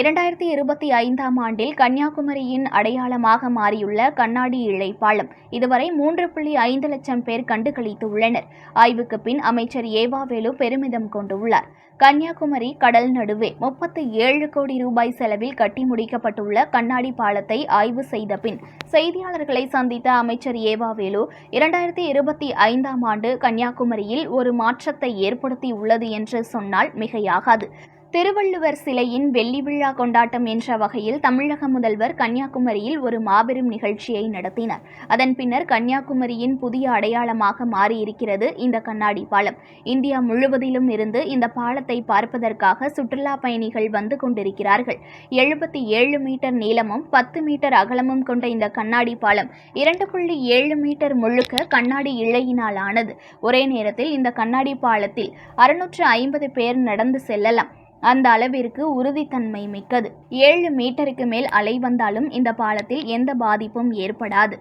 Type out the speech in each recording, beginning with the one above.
இரண்டாயிரத்தி இருபத்தி ஐந்தாம் ஆண்டில் கன்னியாகுமரியின் அடையாளமாக மாறியுள்ள கண்ணாடி இழை பாலம் இதுவரை மூன்று புள்ளி ஐந்து லட்சம் பேர் கண்டுகளித்துள்ளனர். ஆய்வுக்கு பின் அமைச்சர் ஏவாவேலு பெருமிதம் கொண்டுள்ளார். கன்னியாகுமரி கடல் நடுவே முப்பத்தி ஏழு கோடி ரூபாய் செலவில் கட்டி முடிக்கப்பட்டுள்ள கண்ணாடி பாலத்தை ஆய்வு செய்த பின் செய்தியாளர்களை சந்தித்த அமைச்சர் ஏவாவேலு இரண்டாயிரத்தி இருபத்தி ஐந்தாம் ஆண்டு கன்னியாகுமரியில் ஒரு மாற்றத்தை ஏற்படுத்தியுள்ளது என்று சொன்னால் மிகையாகாது. திருவள்ளுவர் சிலையின் வெள்ளி விழா கொண்டாட்டம் என்ற வகையில் தமிழக முதல்வர் கன்னியாகுமரியில் ஒரு மாபெரும் நிகழ்ச்சியை நடத்தினார். அதன் பின்னர் கன்னியாகுமரியின் புதிய அடையாளமாக மாறியிருக்கிறது இந்த கண்ணாடி பாலம். இந்தியா முழுவதிலும் இருந்து இந்த பாலத்தை பார்ப்பதற்காக சுற்றுலா பயணிகள் வந்து கொண்டிருக்கிறார்கள். எழுபத்தி ஏழு மீட்டர் நீளமும் பத்து மீட்டர் அகலமும் கொண்ட இந்த கண்ணாடி பாலம் இரண்டு புள்ளி ஏழு மீட்டர் முழுக்க கண்ணாடி இழையினால் ஆனது. ஒரே நேரத்தில் இந்த கண்ணாடி பாலத்தில் அறுநூற்று ஐம்பது பேர் நடந்து செல்லலாம். அந்த அளவிற்கு உறுதித்தன்மை மிக்கது. ஏழு மீட்டருக்கு மேல் அலை வந்தாலும் இந்த பாலத்தில் எந்த பாதிப்பும் ஏற்படாது.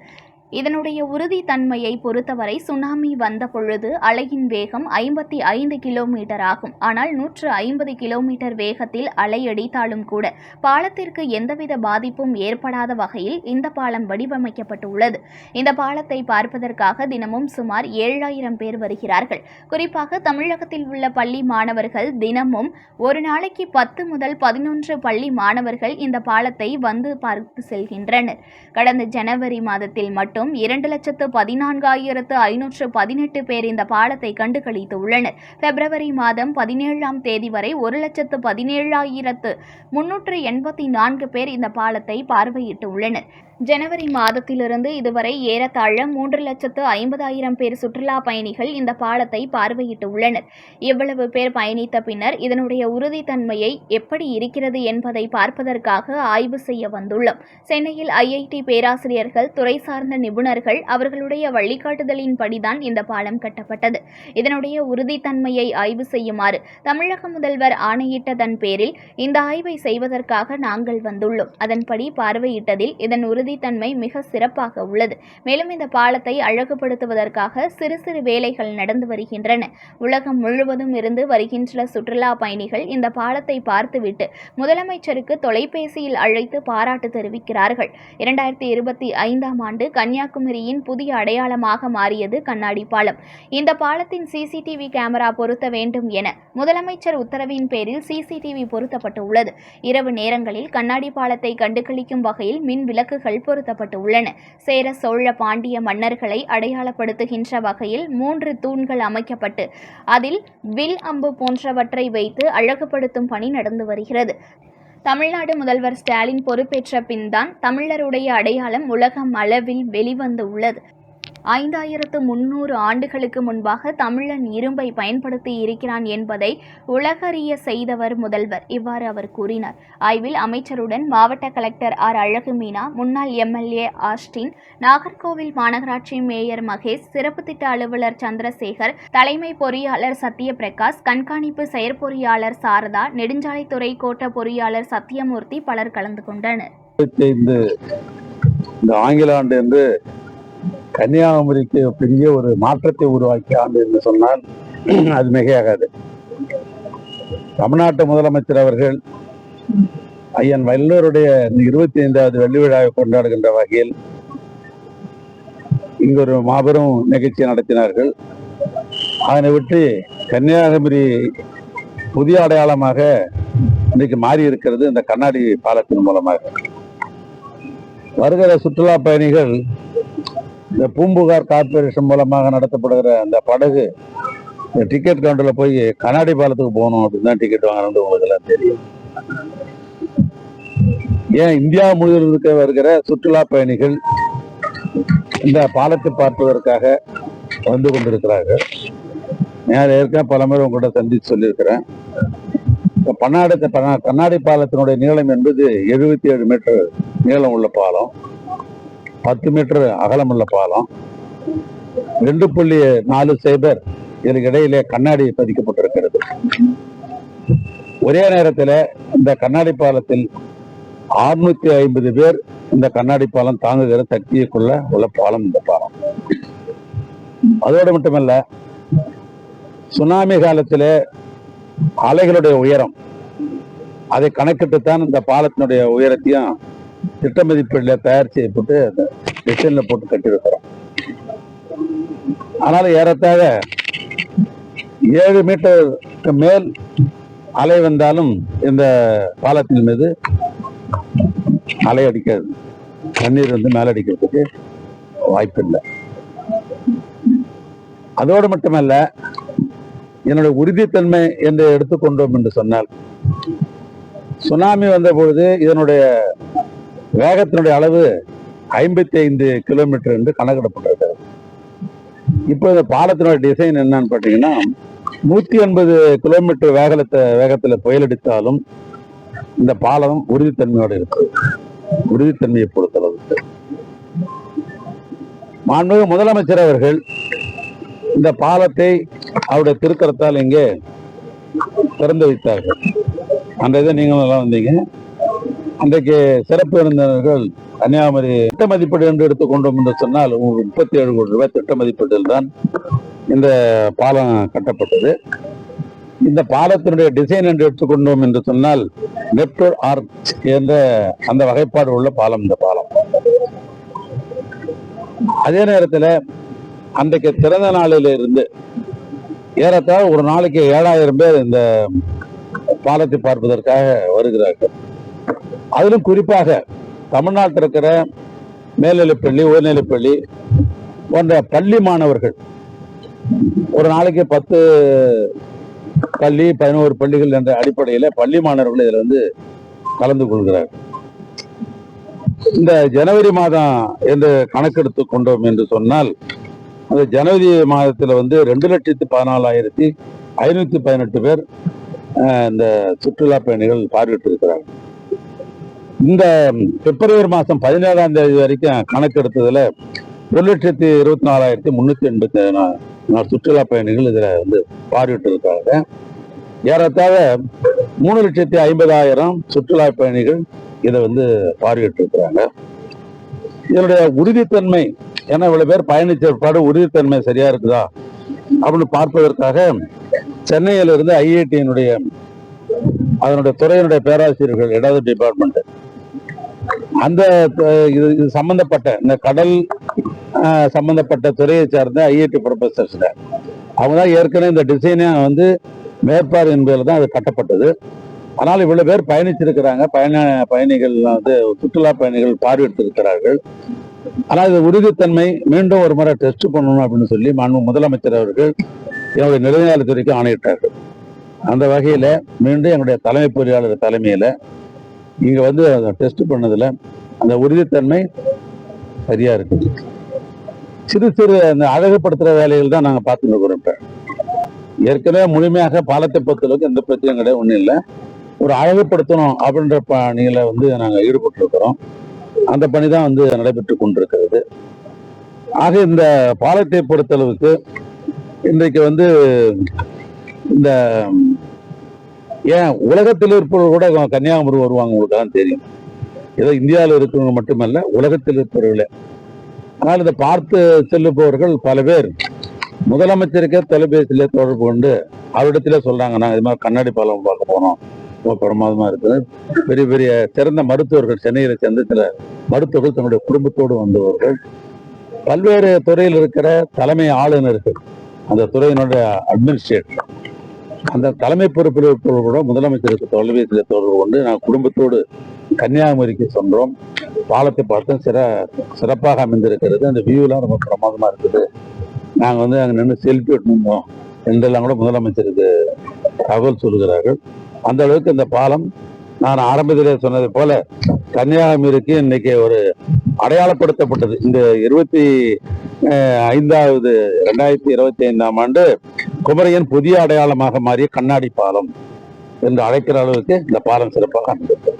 இதனுடைய உறுதித்தன்மையை பொறுத்தவரை சுனாமி வந்த பொழுது அலையின் வேகம் ஐம்பத்தி ஐந்து கிலோமீட்டர் ஆகும். ஆனால் நூற்று ஐம்பது கிலோமீட்டர் வேகத்தில் அலை அடித்தாலும் கூட பாலத்திற்கு எந்தவித பாதிப்பும் ஏற்படாத வகையில் இந்த பாலம் வடிவமைக்கப்பட்டுள்ளது. இந்த பாலத்தை பார்ப்பதற்காக தினமும் சுமார் ஏழாயிரம் பேர் வருகிறார்கள். குறிப்பாக தமிழகத்தில் உள்ள பள்ளி மாணவர்கள் தினமும் ஒரு நாளைக்கு பத்து முதல் பதினொன்று பள்ளி மாணவர்கள் இந்த பாலத்தை வந்து பார்த்து செல்கின்றனர். கடந்த ஜனவரி மாதத்தில் மட்டும் இரண்டு லட்சத்து பதினான்காயிரத்து ஐநூற்று பதினெட்டு பேர் இந்த பாலத்தை கண்டுகளித்துள்ளனர். பிப்ரவரி மாதம் பதினேழாம் தேதி வரை ஒரு லட்சத்து பதினேழாயிரத்து முன்னூற்று எண்பத்தி நான்கு பேர் இந்த பாலத்தை பார்வையிட்டு உள்ளனர் ஜனவரி மாதத்திலிருந்து இதுவரை ஏறத்தாழ மூன்று லட்சத்து ஐம்பதாயிரம் பேர் சுற்றுலா பயணிகள் இந்த பாலத்தை பார்வையிட்டுள்ளனர். இவ்வளவு பேர் பயணித்த பின்னர் இதனுடைய உறுதித்தன்மையை எப்படி இருக்கிறது என்பதை பார்ப்பதற்காக ஆய்வு செய்ய வந்துள்ளோம். சென்னையில் ஐஐடி பேராசிரியர்கள் துறை சார்ந்த நிபுணர்கள் அவர்களுடைய வழிகாட்டுதலின்படிதான் இந்த பாலம் கட்டப்பட்டது. இதனுடைய உறுதித்தன்மையை ஆய்வு செய்யுமாறு தமிழக முதல்வர் ஆணையிட்டதன் பேரில் இந்த ஆய்வை செய்வதற்காக நாங்கள் வந்துள்ளோம். அதன்படி பார்வையிட்டதில் இதன் உறுதி உறுதித்தன்மை மிக சிறப்பாக உள்ளது. மேலும் இந்த பாலத்தை அழகுபடுத்துவதற்காக சிறு சிறு வேலைகள் நடந்து வருகின்றன. உலகம் முழுவதும் இருந்து வருகின்ற சுற்றுலா பயணிகள் இந்த பாலத்தை பார்த்துவிட்டு முதலமைச்சருக்கு தொலைபேசியில் அழைத்து பாராட்டு தெரிவிக்கிறார்கள். இரண்டாயிரத்தி இருபத்தி ஐந்தாம் ஆண்டு கன்னியாகுமரியின் புதிய அடையாளமாக மாறியது கண்ணாடி பாலம். இந்த பாலத்தின் சிசிடிவி கேமரா பொருத்த வேண்டும் என முதலமைச்சர் உத்தரவின் பேரில் சிசிடிவி பொருத்தப்பட்டுள்ளது. இரவு நேரங்களில் கண்ணாடி பாலத்தை கண்டுகளிக்கும் வகையில் மின் விளக்குகள் பொருத்தப்பட்டுள்ளன சேர சோழ பாண்டிய மன்னர்களை அடையாளப்படுத்துகின்ற வகையில் மூன்று தூண்கள் அமைக்கப்பட்டு அதில் வில் அம்பு போன்றவற்றை வைத்து அழகுபடுத்தும் பணி நடந்து வருகிறது. தமிழ்நாடு முதல்வர் ஸ்டாலின் பொறுப்பேற்ற பின்தான் தமிழருடைய அடையாளம் உலகம் அளவில் வெளிவந்து உள்ளது. ஐந்தாயிரத்து முன்னூறு ஆண்டுகளுக்கு முன்பாக தமிழன் இரும்பை பயன்படுத்தி இருக்கிறான் என்பதை உலகறிய செய்தவர் முதல்வர். இவ்வாறு அவர் கூறினார். ஆய்வில் அமைச்சருடன் மாவட்ட கலெக்டர் ஆர். அழகு மீனா முன்னாள் எம்எல்ஏ ஆஸ்டின் நாகர்கோவில் மாநகராட்சி மேயர் மகேஷ் சிறப்பு திட்ட அலுவலர் சந்திரசேகர் தலைமை பொறியாளர் சத்யபிரகாஷ் கண்காணிப்பு செயற்பொறியாளர் சாரதா நெடுஞ்சாலைத்துறை கோட்ட பொறியாளர் சத்யமூர்த்தி பலர் கலந்து கொண்டனர். இந்த ஆங்கில ஆண்டு என்று கன்னியாகுமரிக்கு பெரிய ஒரு மாற்றத்தை உருவாக்கிய ஆண்டு என்று சொன்னால் அது மிகையாகாது. தமிழ்நாட்டு முதலமைச்சர் அவர்கள் ஐயன் வல்லூருடைய இருபத்தி ஐந்தாவது வெள்ளி விழாவை கொண்டாடுகின்ற வகையில் இங்கு ஒரு மாபெரும் நிகழ்ச்சி நடத்தினார்கள். அதனை விட்டு கன்னியாகுமரி புதிய அடையாளமாக இன்றைக்கு மாறி இருக்கிறது இந்த கண்ணாடி பாலத்தின் மூலமாக. வருகிற சுற்றுலா பயணிகள் இந்த பூம்புகார் கார்பரேஷன் மூலமாக நடத்தப்படுகிற அந்த படகு டிக்கெட் கவுண்டர்ல போய் கண்ணாடி பாலத்துக்கு போகணும் அப்படின்னு தான் டிக்கெட் வாங்குறது உங்களுக்கு எல்லாம் தெரியும். ஏன் இந்தியா முழுவதும் இருக்க வருகிற சுற்றுலா பயணிகள் இந்த பாலத்தை பார்ப்பதற்காக வந்து கொண்டிருக்கிறார்கள். நான் ஏற்கனவே பல முறை உங்கள்கிட்ட சந்தித்து சொல்லியிருக்கிறேன். இந்த பன்னாடு கண்ணாடி பாலத்தினுடைய நீளம் என்பது எழுபத்தி ஏழு மீட்டர் நீளம் உள்ள பாலம். பத்து மீட்டர் அகலம் உள்ள பாலம். ரெண்டு புள்ளி நாலு சைபர் இதற்கு இடையிலே கண்ணாடி பதிக்கப்பட்டிருக்கிறது. ஒரே நேரத்தில் இந்த கண்ணாடி பாலத்தில் 650 ஐம்பது பேர் இந்த கண்ணாடி பாலம் தாங்குகிற சக்தியைக்குள்ள உள்ள பாலம் இந்த பாலம். அதோடு மட்டுமல்ல சுனாமி காலத்திலே அலைகளுடைய உயரம் அதை கணக்கிட்டு தான் இந்த பாலத்தினுடைய உயரத்தையும் திட்ட மதிப்பீடுல தயார் செய்யப்பட்டு அந்த டிசைன்ல போட்டு கட்டியிருக்கிறோம் ஆனால் ஏறத்தாழ ஏழு மீட்டருக்கு மேல் அலை வந்தாலும் இந்த பாலத்தின் மீது அலை அடிக்காது. தண்ணீர் வந்து மேல அடிக்கிறதுக்கு வாய்ப்பில்லை. அதோடு மட்டுமல்ல என்னுடைய உறுதித்தன்மை என்று எடுத்துக்கொண்டோம் என்று சொன்னால் சுனாமி வந்த பொழுது இதனுடைய வேகத்தினுடைய அளவு ஐம்பத்தி ஐந்து கிலோமீட்டர் என்று கணக்கிடப்பட்டிருக்கிறது. இப்போ இந்த பாலத்தினுடைய டிசைன் என்னன்னு பார்த்தீங்கன்னா நூத்தி எண்பது கிலோமீட்டர் வேகலத்தை வேகத்துல புயல் அடித்தாலும் இந்த பாலம் உறுதித்தன்மையோடு இருக்கு. உறுதித்தன்மையை பொறுத்தளவுக்கு மாண்புமிகு முதலமைச்சர் அவர்கள் இந்த பாலத்தை அவருடைய திருக்கரத்தால் இங்கே திறந்து வைத்தார்கள். அந்த இதை நீங்களும் எல்லாம் வந்தீங்க. அன்றைக்கு சிறப்பு விருந்தினர்கள் கன்னியாகுமரி திட்ட மதிப்பீடு என்று எடுத்துக்கொண்டோம் என்று சொன்னால் முப்பத்தி ஏழு கோடி ரூபாய் திட்ட மதிப்பீட்டில் தான் இந்த பாலம் கட்டப்பட்டது. இந்த பாலத்தினுடைய டிசைன் என்று எடுத்துக்கொண்டோம் என்று சொன்னால் நெப்டோர் ஆர்ச் என்ற அந்த வகைப்பாடு உள்ள பாலம் இந்த பாலம். அதே நேரத்தில் அன்றைக்கு திறந்த நாளில் இருந்து ஏறத்தாழ ஒரு நாளைக்கு ஏழாயிரம் பேர் இந்த பாலத்தை பார்ப்பதற்காக வருகிறார்கள். அதிலும் குறிப்பாக தமிழ்நாட்டில் இருக்கிற மேல்நிலைப்பள்ளி உயர்நிலைப்பள்ளி போன்ற பள்ளி மாணவர்கள். ஒரு நாளைக்கு பத்து பள்ளி பதினோரு பள்ளிகள் என்ற அடிப்படையில் பள்ளி மாணவர்கள் இதில் வந்து கலந்து கொள்கிறார்கள் இந்த ஜனவரி மாதம் என்று கணக்கெடுத்து கொண்டோம் என்று சொன்னால் அந்த ஜனவரி மாதத்தில் வந்து ரெண்டு லட்சத்தி பதினாலாயிரத்தி ஐநூத்தி பதினெட்டு பேர் அஹ், இந்த சுற்றுலா பயணிகள் பார்வையிட்டு இருக்கிறாங்க இந்த பிப்ரவரி மாதம் பதினேழாம் தேதி வரைக்கும் கணக்கெடுத்ததுல ஒரு லட்சத்தி இருபத்தி நாலாயிரத்தி முன்னூத்தி எண்பத்தி நாலு சுற்றுலா பயணிகள் இதுல வந்து பார்வையிட்டு இருக்காங்க ஏறத்தாழ மூணு லட்சத்தி ஐம்பதாயிரம் சுற்றுலா பயணிகள் இதை வந்து பார்வையிட்டு இருக்கிறாங்க இதனுடைய உறுதித்தன்மை ஏன்னா இவ்வளவு பேர் பயணிச்ச பாடு உறுதித்தன்மை சரியா இருக்குதா அப்படின்னு பார்ப்பதற்காக சென்னையில இருந்து ஐஐடியினுடைய அதனுடைய துறையினுடைய பேராசிரியர்கள் இடது டிபார்ட்மெண்ட் அந்த இது சம்பந்தப்பட்ட இந்த கடல் சம்பந்தப்பட்ட துறையை சார்ந்த ஐஐடி ப்ரொஃபஸர்ஸில் அவங்க தான் ஏற்கனவே இந்த டிசைனே வந்து மேற்பார் என்பதில் தான் அது கட்டப்பட்டது. ஆனால் இவ்வளவு பேர் பயணிச்சிருக்கிறாங்க. பயண பயணிகள் வந்து சுற்றுலா பயணிகள் பார்வையிட்டிருக்கிறார்கள். ஆனால் இது உறுதித்தன்மை மீண்டும் ஒரு முறை டெஸ்ட் பண்ணணும் அப்படின்னு சொல்லி மாண்பு முதலமைச்சர் அவர்கள் என்னுடைய நிலைநிலைத்துறைக்கு ஆணையிட்டார்கள். அந்த வகையில மீண்டும் எங்களுடைய தலைமை பொறியாளர் தலைமையில இங்கே வந்து டெஸ்ட் பண்ணதில் அந்த உறுதித்தன்மை சரியாக இருக்குது சிறு சிறு அந்த அழகுப்படுத்துகிற வேலைகள் தான் நாங்கள் பார்த்துட்டு இருக்கிறோம் இப்போ. ஏற்கனவே முழுமையாக பாலத்தை பொறுத்தளவுக்கு எந்த பிரச்சனையும் கிடையாது ஒன்றும் இல்லை. ஒரு அழகுப்படுத்தணும் அப்படின்ற பணியில் வந்து நாங்கள் ஈடுபட்டிருக்கிறோம் அந்த பணி தான் வந்து நடைபெற்று கொண்டிருக்கிறது. ஆக இந்த பாலத்தை பொறுத்தளவுக்கு இன்றைக்கு வந்து இந்த ஏன் உலகத்தில் இருப்பவர்கள் கூட கன்னியாகுமரி வருவாங்க உங்களுக்கு தான் தெரியும். ஏதோ இந்தியாவில் இருக்கிறவங்க மட்டுமல்ல உலகத்தில் இருப்பவர்களே. ஆனால் இதை பார்த்து செல்லுபவர்கள் பல பேர். முதலமைச்சருக்கே தொலைபேசியிலே தொடர்பு கொண்டு அவரிடத்திலே சொல்றாங்க நாங்கள் இது மாதிரி கண்ணாடி பாலம் பார்க்க போனோம் ரொம்ப பிரமாதமா இருக்குது. பெரிய பெரிய சிறந்த மருத்துவர்கள் சென்னையில சேர்ந்த சில மருத்துவர்கள் தன்னுடைய குடும்பத்தோடு வந்தவர்கள். பல்வேறு துறையில் இருக்கிற தலைமை ஆளுநர்கள். அந்த துறையினுடைய அட்மினிஸ்ட்ரேட்டர் அந்த தலைமை பொறுப்பில் இருப்பவர்களோட முதலமைச்சருக்கு தொலைபேசியில் தொடர்பு கொண்டு நாங்கள் குடும்பத்தோடு கன்னியாகுமரிக்கு சென்றோம். பாலத்தை பார்த்தோம் சிற சிறப்பாக அமைந்திருக்கிறது. அந்த வியூலாம் ரொம்ப பிரமாதமா இருக்குது. நாங்கள் வந்து அங்கே நின்று செல்ஃபி எடுத்துருந்தோம் என்றெல்லாம் கூட முதலமைச்சருக்கு தகவல் சொல்கிறார்கள் அந்த அளவுக்கு இந்த பாலம் நான் ஆரம்பத்திலே சொன்னது போல கன்னியாகுமரிக்கு இன்னைக்கு ஒரு அடையாளப்படுத்தப்பட்டது. இந்த இருபத்தி ஐந்தாவது ரெண்டாயிரத்தி இருபத்தி ஐந்தாம் ஆண்டு குமரையன் புதிய அடையாளமாக மாறிய கண்ணாடி பாலம் என்று அழைக்கிற அளவுக்கு இந்த பாலம் சிறப்பாக அமைந்திருக்கிறது.